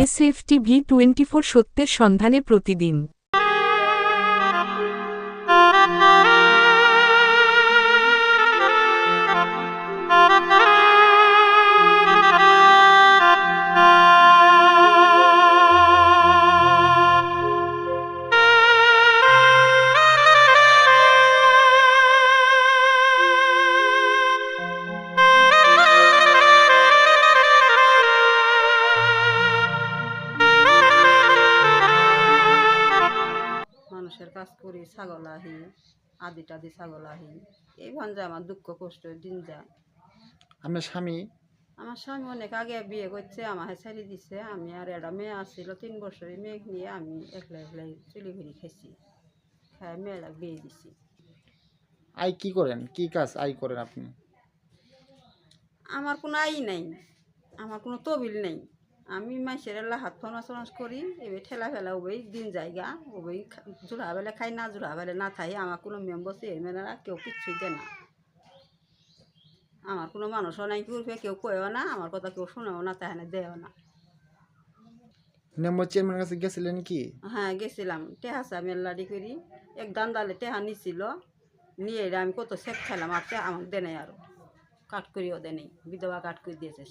S F TV twenty four সত্যের সন্ধানে প্রতিদিন। মানুষের কাজ করি ছাগল আহি আদি টাদি ছাগল আহি এই ভাঞ্জা আমার দুঃখ কষ্ট দিন যায়। আপনার স্বামী? আমার স্বামী অনেক আগে বিয়ে করছে আমাকে ছেড়ে দিছে। আমি আর একটা মেয়ে আসছিল তিন বছরের মেয়ে নিয়ে আমি একলা একলাই চুলি ঘুরি খেয়েছি খাই মেয়েরা বিয়ে দিছি। আই কি করেন? কি কাজ আই করেন আপনি? আমার কোনো আই নাই আমার কোনো তবিল নেই। আমি মাইসের এলা হাত ফোন ফনাস করি এবার ঠেলা ফেলা ওই দিন জায়গা ওই জোড়া বেলা খাই না জোড়া বেলা না খাই আমার কোনো মেম্বার সে মেয়েরা কেউ কিচ্ছুই দেয় না। আমার কোনো মানুষও নাই করবে কেউ কয়েও না আমার কথা কেউ শোনেও না না দেয়ও না। মেম্বার চেয়ারম্যানের কাছে গেছিলেন কি? হ্যাঁ গেছিলাম। টেহা চা মেল্লাডি করি। এক দান্দালে টেহা নিছিল নিয়ে আমি কত শেখ খেলাম আর আমাকে দেয় নাই আরও কাট করিও দেয় বিধবা কাট করে দিয়েছে